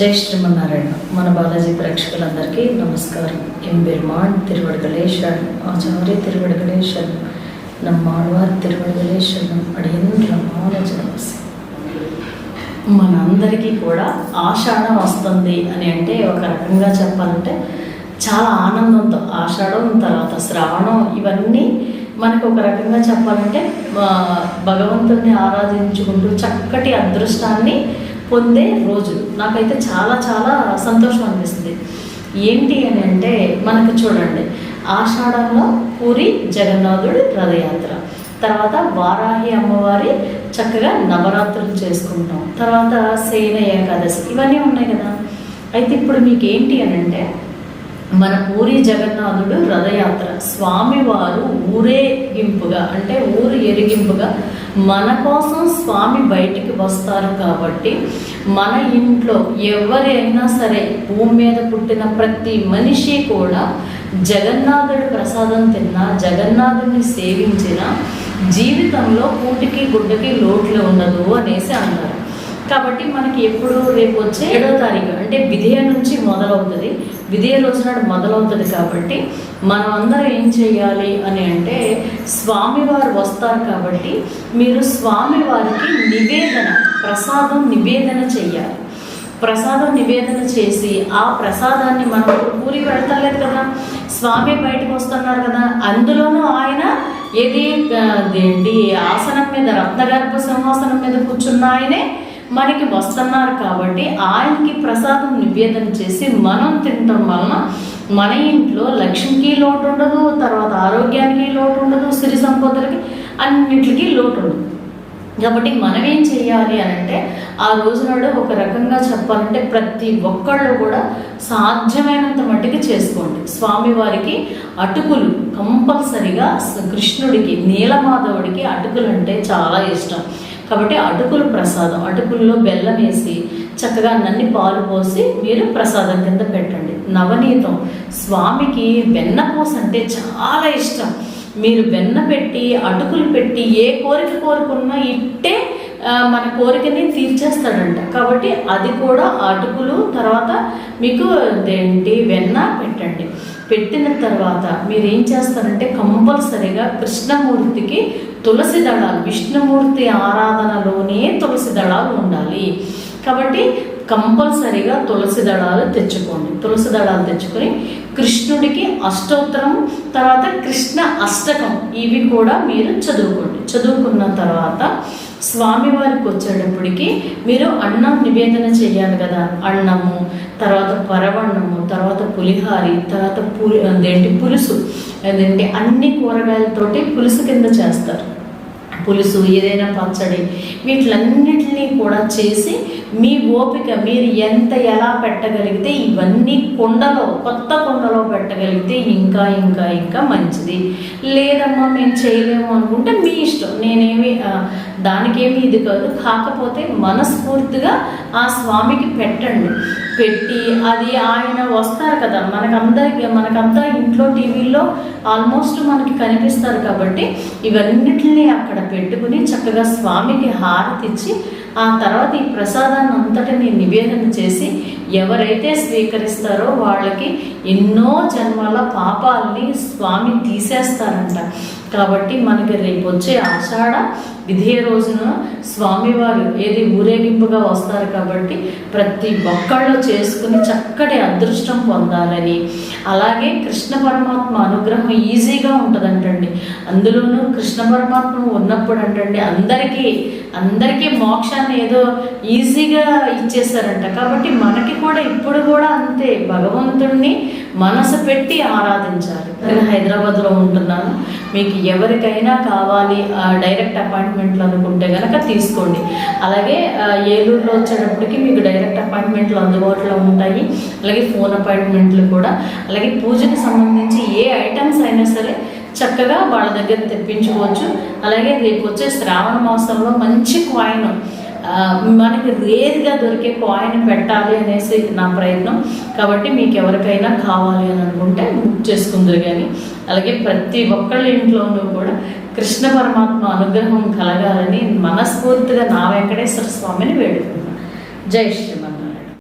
జై శ్రీమన్నారాయణ. మన బాలాజీ ప్రేక్షకులందరికీ నమస్కారం. ఎంబెరుమాన్ తిరువడగలేశన్ ఆచార్య తిరువడగలేశన్ నమ్మాழ்వార్ తిరువడగలేశన్ అడియన్ రమానుజ నమస్తే మనందరికీ కూడా ఆషాఢం వస్తుంది అని అంటే ఒక రకంగా చెప్పాలంటే చాలా ఆనందంతో ఆషాఢం తర్వాత శ్రావణం ఇవన్నీ మనకు ఒక రకంగా చెప్పాలంటే భగవంతుడిని ఆరాధించుకుంటూ చక్కటి అదృష్టాన్ని పొందే రోజులు. నాకైతే చాలా చాలా సంతోషం అనిపిస్తుంది. ఏంటి అని అంటే మనకు చూడండి. ఆషాఢంలో పూరి జగన్నాథుడి రథయాత్ర. తర్వాత వారాహి అమ్మవారి చక్కగా నవరాత్రులు చేసుకుంటాం. తర్వాత సేన ఏకాదశి. ఇవన్నీ ఉన్నాయి కదా. అయితే ఇప్పుడు మీకు ఏంటి అని అంటే మన పూరి జగన్నాథుడు రథయాత్ర. స్వామివారు ఊరేగింపుగా అంటే ఊరు ఎరిగింపుగా మన కోసం స్వామి బయటికి వస్తారు కాబట్టి మన ఇంట్లో ఎవరైనా సరే భూమి మీద పుట్టిన ప్రతి మనిషి కూడా జగన్నాథుడి ప్రసాదం తిన్నా జగన్నాథుడిని సేవించిన జీవితంలో కూటికి గుడ్డకి లోట్లు ఉండదు అనేసి అన్నారు. కాబట్టి మనకి ఎప్పుడు రేపు వచ్చే ఏడో తారీఖు అంటే విధేయ నుంచి మొదలవుతుంది. విధేయ రోజు నాడు మొదలవుతుంది కాబట్టి మనం అందరం ఏం చేయాలి అని అంటే స్వామివారు వస్తారు కాబట్టి మీరు స్వామివారికి నివేదన ప్రసాదం నివేదన చెయ్యాలి. ప్రసాదం నివేదన చేసి ఆ ప్రసాదాన్ని మనం పూరి పెడతలేదు కదా స్వామి బయటకు వస్తున్నారు కదా అందులోనూ ఆయన ఏది ఏంటి ఆసనం మీద రత్నగర్భ సింహాసనం మీద కూర్చున్న ఆయనే మనకి వస్తున్నారు కాబట్టి ఆయనకి ప్రసాదం నివేదన చేసి మనం తినటం వలన మన ఇంట్లో లక్ష్మికి లోటు ఉండదు తర్వాత ఆరోగ్యానికి లోటు ఉండదు సిరి సంపదలకి అన్నిటికీ లోటు ఉండదు. కాబట్టి మనం ఏం చేయాలి అని అంటే ఆ రోజు నాడు ఒక రకంగా చెప్పాలంటే ప్రతి ఒక్కళ్ళు కూడా సాధ్యమైనంత మట్టుకు చేసుకోండి. స్వామివారికి అటుకులు కంపల్సరిగా కృష్ణుడికి నీలమాధవుడికి అటుకులు అంటే చాలా ఇష్టం. కాబట్టి అటుకులు ప్రసాదం అటుకుల్లో బెల్లం వేసి చక్కగా నన్ని పాలు పోసి మీరు ప్రసాదం కింద పెట్టండి. నవనీతం. స్వామికి వెన్నపూస అంటే చాలా ఇష్టం. మీరు వెన్న పెట్టి అటుకులు పెట్టి ఏ కోరిక కోరుకున్నా ఇట్టే మన కోరికని తీర్చేస్తాడంట. కాబట్టి అది కూడా అటుకులు తర్వాత మీకు ఏంటి వెన్న పెట్టండి. పెట్టిన తర్వాత మీరు ఏం చేస్తారంటే కంపల్సరిగా కృష్ణమూర్తికి తులసి దళాలు విష్ణుమూర్తి ఆరాధనలోనే తులసి దళాలు ఉండాలి. కాబట్టి కంపల్సరిగా తులసి దళాలు తెచ్చుకోండి. తులసి దళాలు తెచ్చుకొని కృష్ణుడికి అష్టోత్తరం తర్వాత కృష్ణ అష్టకం ఇవి కూడా మీరు చదువుకోండి. చదువుకున్న తర్వాత స్వామివారికి వచ్చేటప్పటికి మీరు అన్నం నివేదన చేయాలి కదా. అన్నము తర్వాత పరవన్నము తర్వాత పులిహారి తర్వాత పులి అదేంటి పులుసు అదేంటి అన్ని కూరగాయలతోటి పులుసు కింద చేస్తారు. పులుసు ఏదైనా పచ్చడి వీటిలన్నిటినీ కూడా చేసి మీ ఓపిక మీరు ఎంత ఎలా పెట్టగలిగితే ఇవన్నీ కుండలో కొత్త కుండలో పెట్టగలిగితే ఇంకా ఇంకా ఇంకా మంచిది. లేదమ్మా మేము చేయలేము అనుకుంటే మీ ఇష్టం. నేనేమి దానికేమి ఇది కాదు. కాకపోతే మనస్ఫూర్తిగా ఆ స్వామికి పెట్టండి. పెట్టి అది ఆయన వస్తారు కదా. మనకందరికి మనకంతా ఇంట్లో టీవీలో ఆల్మోస్ట్ మనకి కనిపిస్తారు కాబట్టి ఇవన్నిటిని అక్కడ పెట్టుకుని చక్కగా స్వామికి హారతిచ్చి ఆ తర్వాత ఈ ప్రసాదాన్ని అంతటిని నివేదన చేసి ఎవరైతే స్వీకరిస్తారో వాళ్ళకి ఎన్నో జన్మల పాపాలని స్వామి తీసేస్తారంట. కాబట్టి మనకి రేపు వచ్చే ఆషాఢ ఇదే రోజున స్వామివారు ఏది ఊరేగింపుగా వస్తారు కాబట్టి ప్రతి ఒక్కళ్ళు చేసుకుని చక్కటి అదృష్టం పొందాలని. అలాగే కృష్ణ పరమాత్మ అనుగ్రహం ఈజీగా ఉంటుందంటండి. అందులోనూ కృష్ణ పరమాత్మ ఉన్నప్పుడు అంటండి అందరికీ అందరికీ మోక్షాన్ని ఏదో ఈజీగా ఇచ్చేస్తారంట కాబట్టి మనకి కూడా ఇప్పుడు కూడా అంతే. భగవంతుడిని మనసు పెట్టి ఆరాధించాలి. నేను హైదరాబాద్లో ఉంటున్నాను. మీకు ఎవరికైనా కావాలి డైరెక్ట్ అపాయింట్మెంట్లు అనుకుంటే కనుక తీసుకోండి. అలాగే ఏలూరులో వచ్చేటప్పటికి మీకు డైరెక్ట్ అపాయింట్మెంట్లు అందుబాటులో ఉంటాయి. అలాగే ఫోన్ అపాయింట్మెంట్లు కూడా. అలాగే పూజకి సంబంధించి ఏ ఐటమ్స్ అయినా సరే చక్కగా వాళ్ళ దగ్గర తెప్పించుకోవచ్చు. అలాగే రేపు వచ్చే శ్రావణ మాసంలో మంచి కాయిన్ మనకి రేర్గా దొరికే కాయిన్ పెట్టాలి అనేసి నా ప్రయత్నం. కాబట్టి మీకు ఎవరికైనా కావాలి అని అనుకుంటే బుక్ చేసుకుందరు కానీ అలాగే ప్రతి ఒక్కళ్ళ ఇంట్లోనూ కూడా కృష్ణ పరమాత్మ అనుగ్రహం కలగాలని మనస్ఫూర్తిగా నా వెంకటేశ్వర స్వామిని వేడుకున్నాను జై శ్రీ